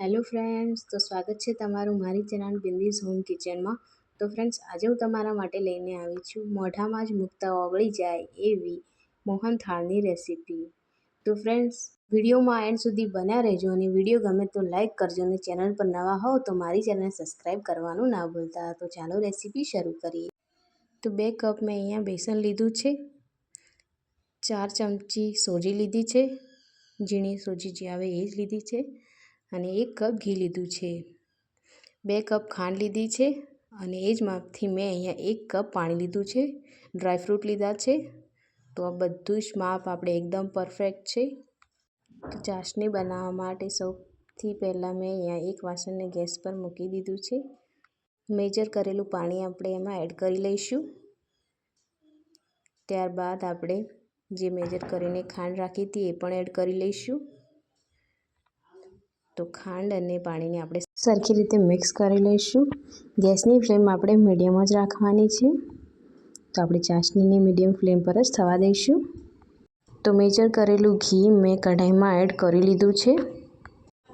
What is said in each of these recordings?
Hello friends, તો સ્વાગત છે તમારું મારી ચેનલ બિંદીઝ હોમ કિચનમાં. તો ફ્રેન્ડ્સ, આજે હું તમારા માટે લઈને આવી છું મોઢામાં જ મૂકતા ઓગળી જાય એવી મોહનથાળની રેસીપી. તો ફ્રેન્ડ્સ, વિડીયોમાં એન્ડ સુધી બન્યા રહેજો અને વીડિયો ગમે તો લાઇક કરજો અને ચેનલ પર નવા હોવ તો મારી ચેનલને સબસ્ક્રાઈબ કરવાનું ના ભૂલતા. તો ચાલો રેસીપી શરૂ કરીએ. તો બે કપ મેં અહીંયા બેસન લીધું છે, ચાર ચમચી સોજી લીધી છે, ઝીણી સોજી જે આવે એ જ લીધી છે. અને એક કપ ઘી લીધું છે. બે કપ ખાંડ લીધી છે અને એ જ માપથી મેં અહીંયા એક કપ પાણી લીધું છે. ડ્રાયફ્રૂટ લીધા છે. તો આ બધું જ માપ આપણે એકદમ પરફેક્ટ છે. તો ચાસણી બનાવવા માટે સૌથી પહેલાં મેં અહીંયા એક વાસણને ગેસ પર મૂકી દીધું છે. મેજર કરેલું પાણી આપણે એમાં એડ કરી લઈશું. ત્યારબાદ આપણે જે મેજર કરીને ખાંડ રાખી હતી એ પણ એડ કરી લઈશું. તો ખાંડ અને પાણીને આપણે સરખી રીતે મિક્સ કરી લઈશું. ગેસની ફ્લેમ આપણે મીડિયમ જ રાખવાની છે. તો આપણે ચાસણીને મીડિયમ ફ્લેમ પર જ થવા દઈશું. તો મેજર કરેલું ઘી મેં કઢાઈમાં એડ કરી લીધું છે.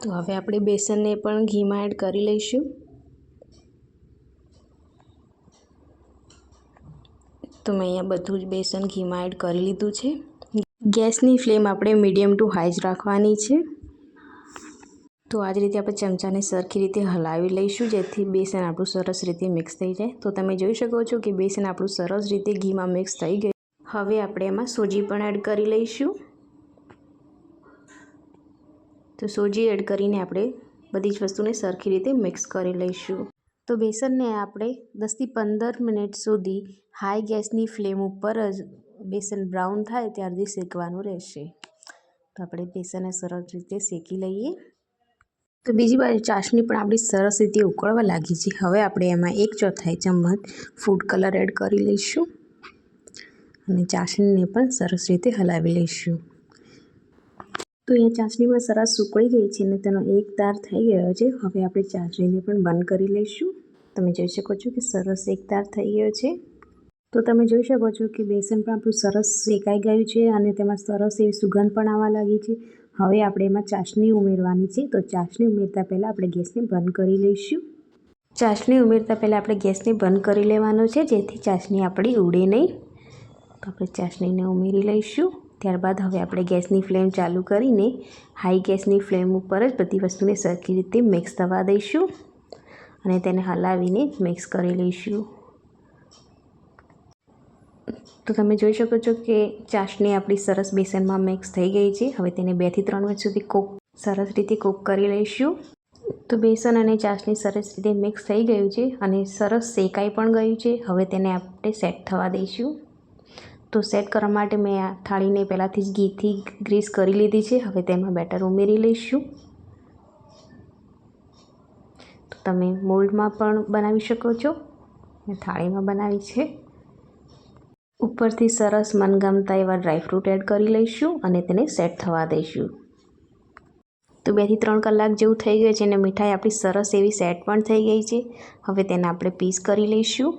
તો હવે આપણે બેસનને પણ ઘીમાં એડ કરી લઈશું. તો મેં અહીંયા બધું જ બેસન ઘીમાં એડ કરી લીધું છે. ગેસની ફ્લેમ આપણે મીડિયમ ટુ હાઈ જ રાખવાની છે. તો આ જ રીતે આપણે ચમચાને સરખી રીતે હલાવી લઈશું, જેથી બેસન આપણું સરસ રીતે મિક્સ થઈ જાય. તો તમે જોઈ શકો છો કે બેસન આપણું સરસ રીતે ઘીમાં મિક્સ થઈ ગયું. હવે આપણે એમાં સોજી પણ એડ કરી લઈશું. તો સોજી એડ કરીને આપણે બધી જ વસ્તુને સરખી રીતે મિક્સ કરી લઈશું. તો બેસનને આપણે દસથી પંદર મિનિટ સુધી હાઈ ગેસની ફ્લેમ ઉપર જ બેસન બ્રાઉન થાય ત્યારથી શેકવાનું રહેશે. તો આપણે બેસનને સરસ રીતે શેકી લઈએ. તો બીજી બાજુ ચાસણી પણ આપણી સરસ રીતે ઉકળવા લાગી છે. હવે આપણે એમાં એક ચોથાઈ ચમચ ફૂડ કલર એડ કરી લઈશું અને ચાસણીને પણ સરસ રીતે હલાવી લઈશું. તો ચાસણી પણ સરસ સુકળી ગઈ છે અને તેનો એક તાર થઈ ગયો છે. હવે આપણે ચાસણીને પણ બંધ કરી લઈશું. તમે જોઈ શકો છો કે સરસ એક તાર થઈ ગયો છે. તો તમે જોઈ શકો છો કે બેસન પણ આપણું સરસ શેકાઈ ગયું છે અને તેમાં સરસ એવી સુગંધ પણ આવવા લાગી છે. હવે આપણે એમાં ચાસણી ઉમેરવાની છે. તો ચાસણી ઉમેરતા પહેલાં આપણે ગેસને બંધ કરી લઈશું. ચાસણી ઉમેરતા પહેલાં આપણે ગેસને બંધ કરી લેવાનો છે. જેથી ચાસણી આપણી ઉડે નહીં. તો આપણે ચાસણીને ઉમેરી લઈશું. ત્યારબાદ હવે આપણે ગેસની ફ્લેમ ચાલુ કરીને હાઈ ગેસની ફ્લેમ ઉપર જ બધી વસ્તુને સરખી રીતે મિક્સ થવા દઈશું. અને તેને હલાવીને મિક્સ કરી લઈશું. તો તમે જોઈ શકો છો કે ચાસણી આપણી સરસ બેસનમાં મિક્સ થઈ ગઈ છે. હવે તેને બેથી ત્રણ મિનિટ સુધી કૂક સરસ રીતે કૂક કરી લઈશું. તો બેસન અને ચાસણી સરસ રીતે મિક્સ થઈ ગયું છે અને સરસ શેકાઈ પણ ગયું છે. હવે તેને આપણે સેટ થવા દઈશું. તો સેટ કરવા માટે મેં આ થાળીને પહેલાંથી જ ઘીથી ગ્રીસ કરી લીધી છે. હવે તેમાં બેટર ઉમેરી લઈશું. તો તમે મોલ્ડમાં પણ બનાવી શકો છો. મેં થાળીમાં બનાવી છે. ઉપરથી સરસ મનગમતા એવા ડ્રાયફ્રૂટ એડ કરી લઈશું અને તેને સેટ થવા દઈશું. તો બેથી ત્રણ કલાક જેવું થઈ ગયું છે અને મીઠાઈ આપણી સરસ એવી સેટ પણ થઈ ગઈ છે. હવે તેને આપણે પીસ કરી લઈશું.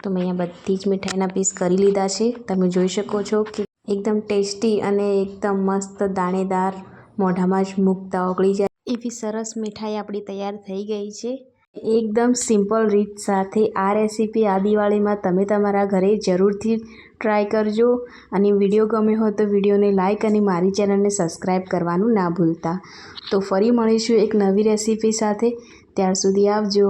તો મેં અહીંયા બધી જ મીઠાઈના પીસ કરી લીધા છે. તમે જોઈ શકો છો કે એકદમ ટેસ્ટી અને એકદમ મસ્ત દાણેદાર મોઢામાં જ મૂકતા ઓગળી જાય. એવી સરસ મીઠાઈ આપણી તૈયાર થઈ ગઈ છે. એકદમ સિમ્પલ રીત સાથે આ રેસીપી આ દિવાળીમાં તમે તમારા ઘરે જરૂરથી ટ્રાય કરજો. અને વીડિયો ગમ્યો હોય તો વિડીયોને લાઇક અને મારી ચેનલને સબસ્ક્રાઈબ કરવાનું ના ભૂલતા. તો ફરી મળીશું એક નવી રેસીપી સાથે. ત્યાર સુધી આવજો.